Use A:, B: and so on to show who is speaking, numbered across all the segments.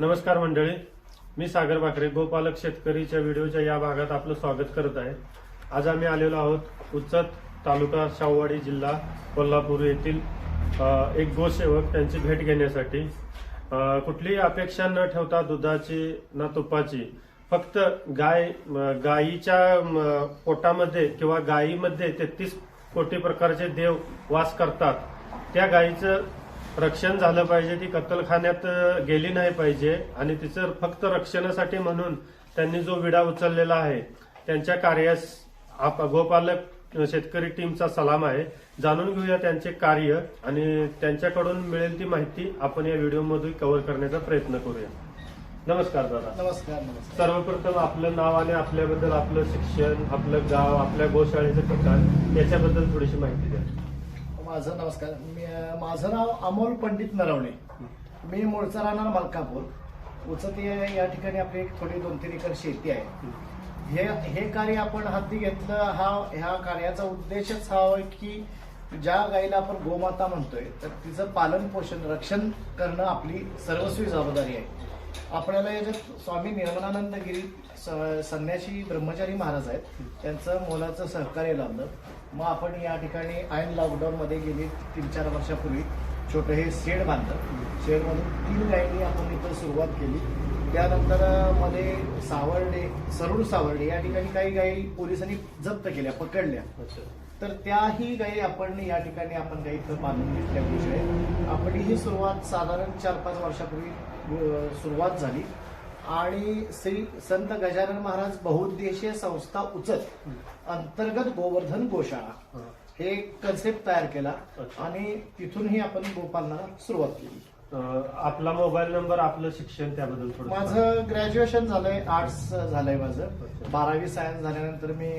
A: नमस्कार मंडळी. मी सागर बाकरे गोपालक शेतकरीच्या व्हिडिओच्या या भागात आपलं स्वागत करत आहे. आज आम्ही आलेलो आहोत उच्चत तालुका शाहूवाडी जिल्हा कोल्हापूर येथील एक गोसेवक त्यांची भेट घेण्यासाठी. कुठलीही अपेक्षा न ठेवता दुधाची ना तुपाची फक्त गाय गायीच्या पोटामध्ये किंवा गायीमध्ये तेहतीस कोटी प्रकारचे देव वास करतात. त्या गायीचं रक्षण झालं पाहिजे ती कत्तलखान्यात गेली नाही पाहिजे आणि तिचं फक्त रक्षणासाठी म्हणून त्यांनी जो विडा उचललेला आहे त्यांच्या कार्यास आप- गोपालक शेतकरी टीमचा सलाम आहे. जाणून घेऊया त्यांचे कार्य आणि त्यांच्याकडून मिळेल ती माहिती. आपण या व्हिडिओमधून कव्हर करण्याचा प्रयत्न करूया. नमस्कार दादा.
B: नमस्कार नमस्कार.
A: सर्वप्रथम आपलं नाव आणि आपल्याबद्दल आपलं शिक्षण आपलं गाव आपल्या गोशाळेचं ठिकाण याच्याबद्दल थोडीशी माहिती द्या.
B: माझं नमस्कार मी माझं नाव अमोल पंडित नरवणे. मी मूळचा राहणार मलकापूर. उचती या ठिकाणी आपली एक थोडी दोन तीन एकर शेती आहे. हे हे कार्य आपण हाती घेतलं हा ह्या कार्याचा उद्देशच हा आहे की ज्या गाईला आपण गोमाता म्हणतोय तर तिचं पालन पोषण रक्षण करणं आपली सर्वस्वी जबाबदारी आहे. आपल्याला याच्यात स्वामी निर्मलानंद गिरी स- ब्रह्मचारी महाराज आहेत. त्यांचं मोलाचं सहकार्य लाभलं. मग आपण या ठिकाणी ऐन लॉकडाऊन मध्ये गेली तीन चार वर्षापूर्वी. छोटं हे शेड बांधलं. शेडमधून तीन गायींनी आपण इथं सुरुवात केली. त्यानंतरमध्ये सावर्डे सरुड सावर्डे या ठिकाणी काही गायी पोलिसांनी जप्त केल्या पकडल्या. तर त्याही गायी आपण या ठिकाणी आपण गायी इथं बांधून घेतल्या विषय आपली ही सुरुवात साधारण चार पाच वर्षापूर्वी सुरुवात झाली. आणि श्री संत गजानन महाराज बहुउद्देशीय संस्था उचत अंतर्गत गोवर्धन गोशाळा
A: हा.
B: कन्सेप्ट तयार केला. आणि तिथूनही आपण गोपालनाला सुरुवात केली
A: आपला मोबाईल नंबर आपलं शिक्षण त्याबद्दल थोडं
B: माझं ग्रॅज्युएशन झालंय आर्ट्स झालंय माझं. बारावी सायन्स झाल्यानंतर मी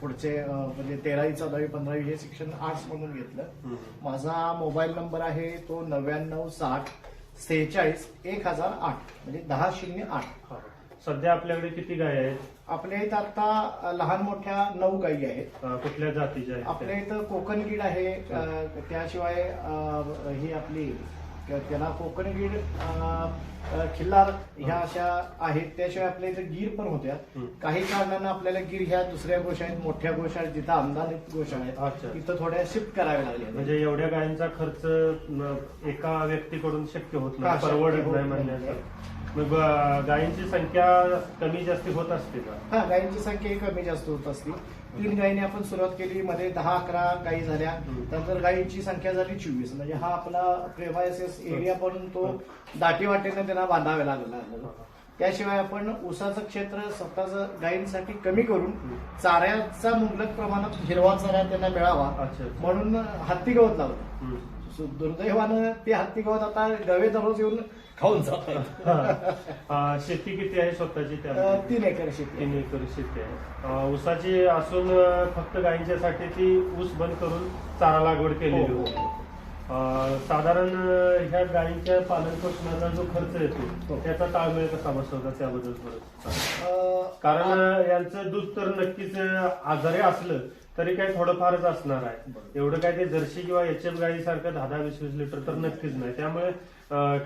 B: पुढचे म्हणजे तेरावी चौदावी पंधरावी हे शिक्षण आर्ट्स मधून घेतलं. माझा मोबाईल नंबर आहे तो नव्याण्णव साठ सेहेचाळीस एक हजार आठ म्हणजे दहा शून्य आठ.
A: हा. सध्या आपल्याकडे किती गाय आहेत?
B: आपल्या इथं आता लहान मोठ्या नऊ गायी आहेत.
A: अं, कुठल्या जातीच्या आहेत
B: आपल्या इथं कोकण गीड आहे. अं, त्याशिवाय अं, ही आपली त्याला कोकण गीड खिल्लार ह्या अशा आहेत. त्याशिवाय आपल्या इथं गीर पण होत्या. काही कारणानं आपल्याला गीर ह्या दुसऱ्या गोशाळेत मोठ्या गोशाळेत जिथं आमदानित गोशाळा
A: अच्छा.
B: आहेत तिथं थोड्या शिफ्ट कराव्या लागल्या.
A: म्हणजे एवढ्या गायींचा खर्च एका व्यक्तीकडून शक्य होत नाही. परवडत नाही. म्हणण्याचं. गायींची संख्या कमी जास्ती होत असते का?
B: हा गायींची संख्या कमी जास्त होत असते. तीन गायीने आपण सुरुवात केली मध्ये दहा अकरा गायी झाल्या.
A: हम्म.
B: नंतर गायींची संख्या झाली चोवीस. म्हणजे हा आपला प्रेमायसेस एरिया पण तो दाटी वाटेने त्यांना बांधावे लागला. त्याशिवाय आपण ऊसाचं क्षेत्र स्वतःच गायींसाठी कमी करून चाऱ्याचा मुबलक प्रमाणात हिरवा चारा त्यांना मिळावा. म्हणून हत्ती गवत लावलं. दुर्दैवानं ते हत्ती गवत आता गवे दररोज येऊन खाऊन जात आहेत.
A: अं, शेती किती आहे स्वतःची
B: अं,
A: त्या
B: तीन एकर शेती आहे.
A: तीन एकर शेती आहे अं, ऊसाची असून अं, फक्त गायींच्यासाठी ती ऊस बंद करून चारा लागवड केलेली
B: हो, हो.
A: होती अं, साधारण अं, ह्या गायींच्या पालन पोषणाचा जो खर्च
B: हो.
A: येतो त्याचा ताळमेळ कसा बसवता त्याबद्दल थोडं सांगा.
B: अं,
A: कारण अं, यांचं दूध तर नक्कीच अं, आजारी असलं तरी काही थोडंफारच असणार आहे. एवढं काय ते जर्सी किंवा एच एफ गाई सारखं दहा दहा वीस वीस लिटर तर नक्कीच नाही. त्यामुळे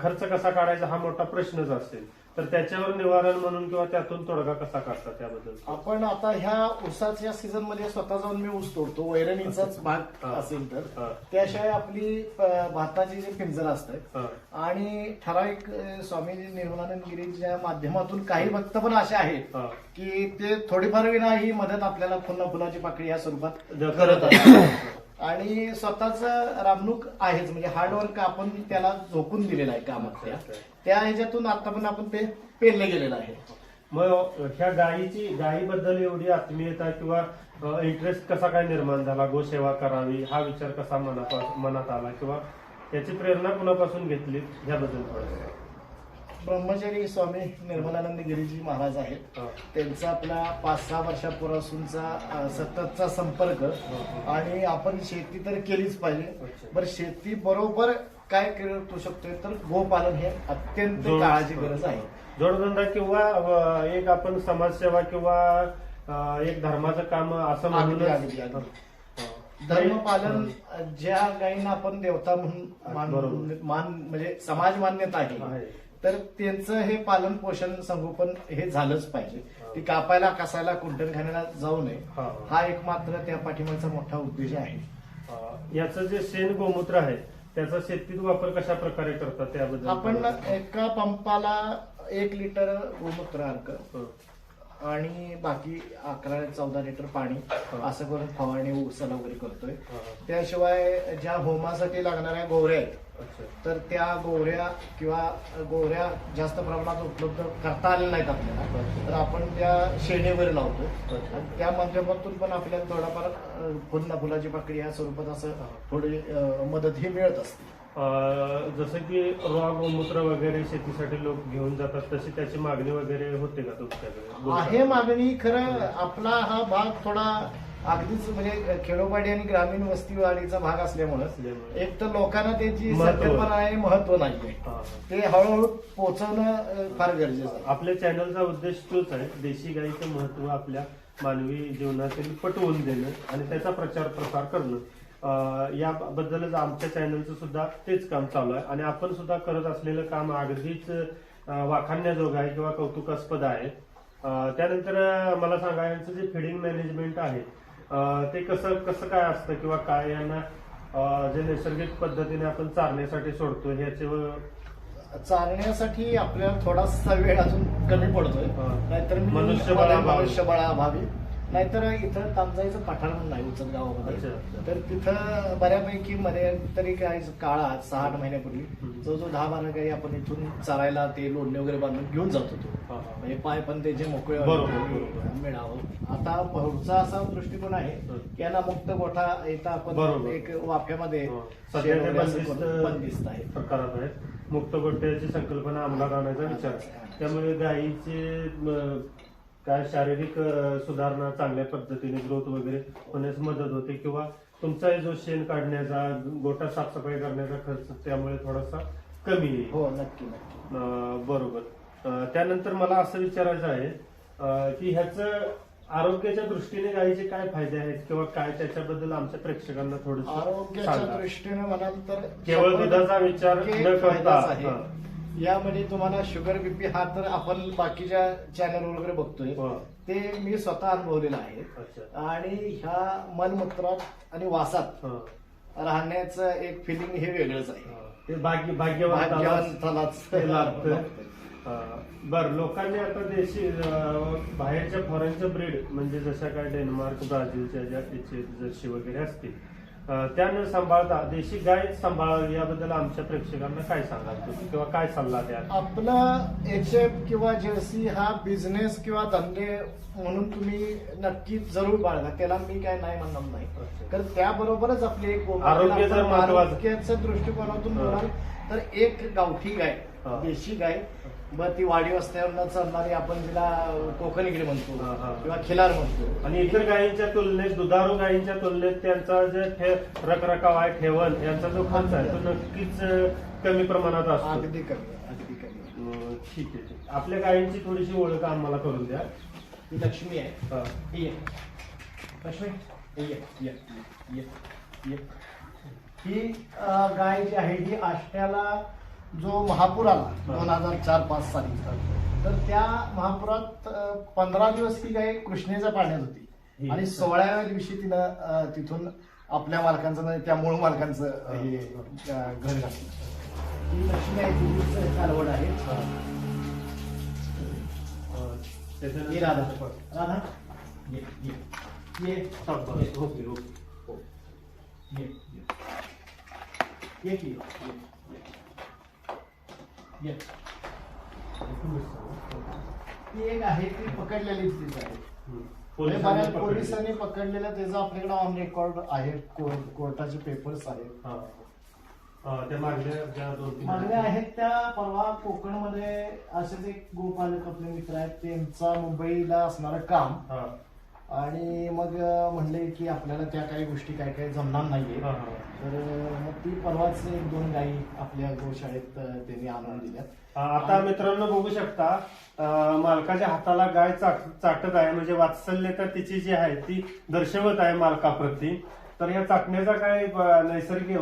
A: खर्च कसा काढायचा हा मोठा प्रश्नच असेल. तर त्याच्यावर निवारण म्हणून किंवा त्यातून तोडगा कसा काढता त्याबद्दल
B: आपण आता ह्या ऊसाच्या सीझनमध्ये स्वतः जाऊन मी ऊस तोडतो वैरणीचाच भाग
A: हा.
B: असेल तर. त्याशिवाय आपली अं, भाताची जे पिंजर असतं
A: हा.
B: आणि ठराविक अं, स्वामीजी निर्मलानंद गिरीच्या माध्यमातून काही भक्त पण असे आहेत
A: हा.
B: की ते थोडीफार विना ही मदत आपल्याला पुन्हा फुलाची पाकळी या स्वरूपात करत असतात आणि स्वतःच रामणूक आहेच. म्हणजे हार्डवर्क आपण त्याला झोकून दिलेलं आहे कामात त्या त्या ह्याच्यातून आता पण आपण ते पेरले गेलेलं आहे.
A: मग ह्या गायीची गायीबद्दल एवढी आत्मीयता किंवा इंटरेस्ट कसा काय निर्माण झाला? गोसेवा करावी हा विचार कसा मनापा- मनात आला? किंवा याची प्रेरणा कुणापासून घेतली ह्याबद्दल थोडं
B: ब्रह्मचारी स्वामी निर्मलानंद गिरीजी महाराज आहेत. त्यांचा आपला पाच सहा वर्षापासूनचा अ, सततचा संपर्क आणि आपण शेती तर केलीच पाहिजे. बरं शेती बरोबर काय करू शकतोय तर गोपालन हे अत्यंत काळाची गरज आहे
A: जोडधंदा किंवा एक आपण समाजसेवा किंवा एक धर्माचं काम असं. हा.
B: धर्मपालन ज्या गायींना आपण देवता म्हणून. मान म्हणजे समाज मान्यता आहे. तर त्यांचं हे पालन पोषण संगोपन हे झालंच पाहिजे. ती कापायला कसायला कुंटणखान्याला जाऊ नये.
A: हा,
B: एक मात्र त्या पाठीमागचा मोठा उद्देश आहे.
A: याचं जे शेण गोमूत्र आहे त्याचा शेतीत वापर कशा प्रकारे करतात त्याबद्दल?
B: आपण एका पंपाला एक लिटर गोमूत्र अर्क. आणि बाकी अकरा चौदा लिटर पाणी असं करून फवारणी उसाला वगैरे करतोय. त्याशिवाय ज्या होमासाठी लागणाऱ्या गोवऱ्या आहेत तर त्या गोवऱ्या किंवा गोवऱ्या जास्त प्रमाणात उपलब्ध करता आलेल्या नाहीत आपल्याला. तर आपण त्या शेणीवर लावतो. आणि त्या माध्यमातून पण आपल्याला थोडाफार अ, फुलना फुलाची पाकळी या स्वरूपात असं थोडी मदत ही मिळत असते.
A: जसं की रॉ गोमूत्र वगैरे शेतीसाठी लोक घेऊन जातात तशी त्याची मागणी वगैरे होते का तुमच्याकडे
B: आहे मागणी खरं आपला हा भाग थोडा अगदीच म्हणजे खेडोपाडी आणि ग्रामीण वस्तीवाडीचा भाग असल्यामुळं. एक तर लोकांना त्याची. संकल्पना आहे महत्त्व नाहीये
A: हा.
B: ते हळूहळू पोहोचवणं फार गरजेचं आहे
A: आपल्या चॅनलचा उद्देश तोच आहे देशी गाईचं महत्त्व आपल्या मानवी जीवनातील पटवून देणं आणि त्याचा प्रचार प्रसार करणं याबद्दलच आमच्या चॅनलचं सुद्धा तेच काम चालू आहे आणि आपण सुद्धा करत असलेलं काम अगदीच अं, वाखाणण्याजोगं आहे किंवा कौतुकास्पद आहे त्यानंतर मला सांगा यांचं जे फिडिंग मॅनेजमेंट आहे ते कसं कसं काय असतं किंवा काय यांना जे नैसर्गिक पद्धतीने आपण चारण्यासाठी सोडतो ह्याचे
B: चालण्यासाठी आपल्याला थोडासा वेळ अजून कमी पडतोय. नाहीतर मी
A: मनुष्यबळाअभावी.
B: नाहीतर इथं तांजाईचं पठार म्हणून नाही उचल गावामध्ये. तर तिथं बऱ्यापैकी मध्ये तरी काय काळात सहा आठ महिन्यापूर्वी. जो जो दहा बारा गाई आपण इथून चारायला ते लोणणे वगैरे बांधून घेऊन जात होतो. म्हणजे पाय पण त्याचे मोकळे. मिळावं आता पुढचा असा दृष्टिकोन आहे. की यांना मुक्त गोठा इथं आपण. एक वाफ्यामध्ये बंदिस्त आहे
A: मुक्त गोट्याची संकल्पना अंमलात आणायचा विचार आहे. त्यामुळे गायीचे काय शारीरिक सुधारणा चांगल्या पद्धतीने ग्रोथ वगैरे होण्यास मदत होते किंवा तुमचा जो शेण काढण्याचा गोटा साफसफाई करण्याचा खर्च त्यामुळे थोडासा कमी येईल.
B: हो नक्की नक्की.
A: बरोबर. त्यानंतर मला असं विचारायचं आहे की ह्याचं आरोग्याच्या दृष्टीने गायीचे काय फायदे आहेत किंवा काय त्याच्याबद्दल आमच्या प्रेक्षकांना थोडस
B: आरोग्याच्या दृष्टीने म्हणाल तर
A: केवळ दुधाचा विचार न करता.
B: यामध्ये तुम्हाला शुगर बीपी हा तर आपण बाकीच्या चॅनल वगैरे बघतोय
A: हा.
B: ते मी स्वतः अनुभवलेलं आहे आणि ह्या मलमूत्रात आणि वासात
A: हा.
B: राहण्याचं एक फिलिंग हे वेगळंच आहे
A: हा. ते भाग्य भाग्यवान. बर लोकांनी आता देशी बाहेरच्या फॉरेनच्या ब्रीड म्हणजे जशा काय डेन्मार्क ब्राझीलच्या ज्या जर्सी वगैरे असतील त्या न सांभाळता देशी गाय सांभाळावी याबद्दल आमच्या प्रेक्षकांना काय सांगाल तुम्ही? किंवा काय सल्ला द्याल?
B: आपला एच एफ किंवा जर्सी हा बिझनेस किंवा धंदे म्हणून तुम्ही नक्की जरूर बाळगा. त्याला मी काय नाही म्हणणार नाही. कारण त्याबरोबरच आपली एक
A: आरोग्य जर
B: आपण
A: महत्वाचं.
B: आरोग्याच्या दृष्टिकोनातून
A: हा.
B: बोलाल तर एक गावठी गाय.
A: हा.
B: देशी गाय. मग ती वाडी वस्त्यावर चालणारी आपण जिला कोकणीकडे म्हणतो
A: हा, हा.
B: किंवा खिलार म्हणतो.
A: आणि इतर गायींच्या तुलनेत दुधारू गायींच्या तुलनेत त्यांचा जे ठे रखरखाव आहे ठेवण यांचा जो खर्च आहे तो नक्कीच अं, कमी प्रमाणात असतो.
B: अगदी कमी अगदी कमी.
A: अं, ठीक आहे ठीक. आहे. आपल्या गायींची थोडीशी ओळख आम्हाला करून द्या.
B: ही लक्ष्मी आहे.
A: हा.
B: ही ये लक्ष्मी? ही ये ये ये ये. ही अं, गाय जी आहे ही आष्ट्याला जो महापूर आला दोन हजार चार पाच साली. तर त्या महापुरात पंधरा दिवस ही गाय कृष्णेच्या पाण्यात होती. आणि सोळाव्या दिवशी अं, तिथून आपल्या मालकांचं त्या मूळ मालकांचं हे. घर घातलं. ही लक्ष्मी कालवड आहे. राधा राधा? ये ये ती एक आहे ती पकडलेली तीच आहे. म्हणजे
A: पोलिसांनी
B: बऱ्याच
A: पकडले.
B: पोलिसांनी पकडलेलं त्याचं आपल्याकडे ऑन रेकॉर्ड आहे कोर्ट- कोर्टाचे पेपर्स आहेत मागण्या आहेत त्या परवा कोकणमध्ये असेच एक गोपालक आपले मित्र आहेत त्यांचा मुंबईला असणारं काम. आणि मग म्हणले की आपल्याला त्या काही गोष्टी काय काय जमणार नाहीये. तर मग ती परवाच एक दोन गायी आपल्या गोशाळेत त्यांनी आणून दिल्या
A: आता मित्रांनो बघू शकता मालकाच्या हाताला गाय चाट चाटत आहे म्हणजे वात्सल्य तर तिची जी आहे ती दर्शवत आहे मालकाप्रती तर या चाटण्याचा काय नैसर्गिक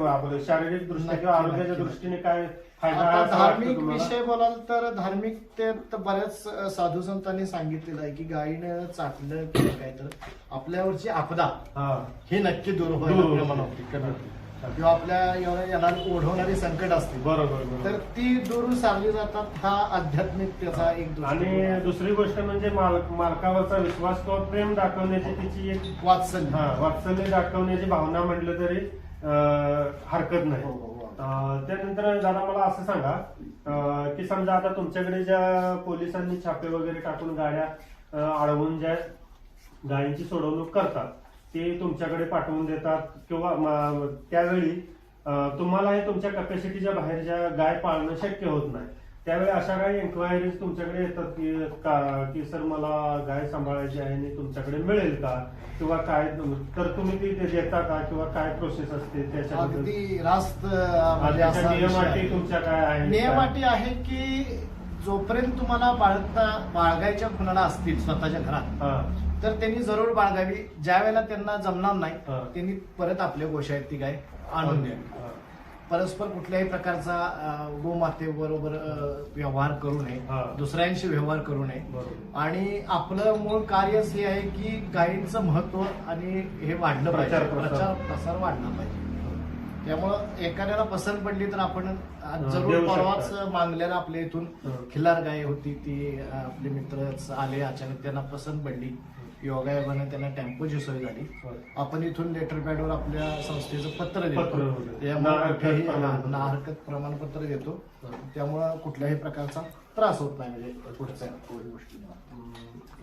A: शारीरिक दृष्ट्या किंवा आरोग्याच्या. दृष्टीने काय
B: आता धार्मिक? विषय बोलाल तर धार्मिकतेत बऱ्याच साधू संतांनी सांगितलेलं आहे की गायीनं चाटलं किंवा काय तर आपल्यावरची आपदा
A: हा.
B: नक्की दूर होईल. किंवा आपल्या येणार ओढवणारी संकट असतील.
A: बरोबर
B: तर ती दूर सारली जातात हा आध्यात्मिकतेचा एक
A: आणि. दुसरी गोष्ट म्हणजे माल- मालकावरचा विश्वास किंवा प्रेम दाखवण्याची तिची एक
B: वात्सल्य.
A: हा वात्सल्य दाखवण्याची भावना म्हटलं तरी हरकत नाही.
B: हो, हो,
A: त्यानंतर दादा मला असं सांगा की समजा आता तुमच्याकडे ज्या पोलिसांनी छापे वगैरे टाकून गाड्या अडवून ज्या गायींची सोडवणूक करतात ते तुमच्याकडे पाठवून देतात किंवा त्यावेळी तुम्हालाही तुम्हाला हे तुमच्या कपॅसिटीच्या बाहेर ज्या गाय पाळणं शक्य होत नाही. त्यावेळी अशा काही एन्क्वायरीज तुमच्याकडे येतात की का की सर मला गाय सांभाळायची आहे आणि तुमच्याकडे मिळेल का? किंवा काय तर तुम्ही ती देता का? किंवा काय प्रोसेस असते
B: अगदी रास्त म्हणजे
A: नियमाटी
B: आहे.
A: तुमच्या काय आहे
B: नियम अटी आहे की जोपर्यंत तुम्हाला बाळगता बाळगायच्या खुणाला असतील स्वतःच्या घरात तर त्यांनी जरूर बाळगावी. ज्या वेळेला त्यांना जमणार. नाही त्यांनी परत आपल्या गोशाळेत ती गाय आणून द्यावी. परस्पर कुठल्याही प्रकारचा अ, गोमातेबरोबर अ, व्यवहार करू नये. दुसऱ्यांशी व्यवहार करू नये
A: बरोबर
B: आणि आपलं मूळ कार्यच हे आहे की गायींचं महत्त्व आणि हे वाढलं पाहिजे
A: प्रचार, प्रसार.
B: वाढला पाहिजे त्यामुळं एखाद्याला पसंत पडली तर आपण जरूर परवाच
A: शकता.
B: मागल्याला आपल्या इथून. खिल्लार गाय होती ती आपले मित्रच आले अचानक त्यांना पसंत पडली योगायोगाने त्यांना टेम्पोची सोय झाली. आपण इथून लेटर पॅडवर आपल्या संस्थेचं पत्र देतो. त्यामुळे
A: हरकत प्रमाणपत्र.
B: ना हरकत प्रमाणपत्र देतो. त्यामुळं कुठल्याही प्रकारचा त्रास होत नाही म्हणजे पुढच्या पुढील गोष्टी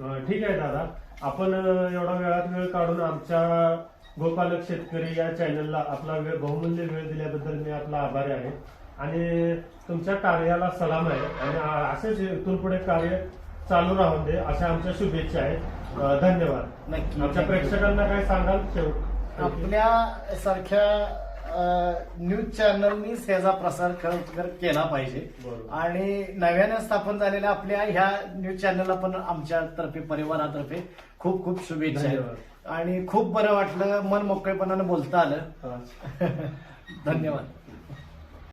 A: अं, ठीक आहे दादा. आपण एवढा वेळात वेळ काढून आमच्या गोपालक शेतकरी या चॅनलला आपला वेळ बहुमूल्य वेळ दिल्याबद्दल मी आपला आभारी आहे. आणि तुमच्या कार्याला सलाम आहे. आणि असेच इथून पुढे कार्य चालू राहून दे. अशा आमच्या शुभेच्छा आहेत. धन्यवाद. आमच्या प्रेक्षकांना काय सांगाल? शेवट.
B: आपल्या सारख्या न्यूज चॅनलनी याचा प्रसार खरोखर केला पाहिजे. आणि नव्याने स्थापन झालेल्या आपल्या ह्या न्यूज चॅनलला पण आमच्या तर्फे परिवारातर्फे खूप खूप शुभेच्छा. आणि खूप बरं वाटलं मन मोकळेपणानं बोलता आलं. धन्यवाद.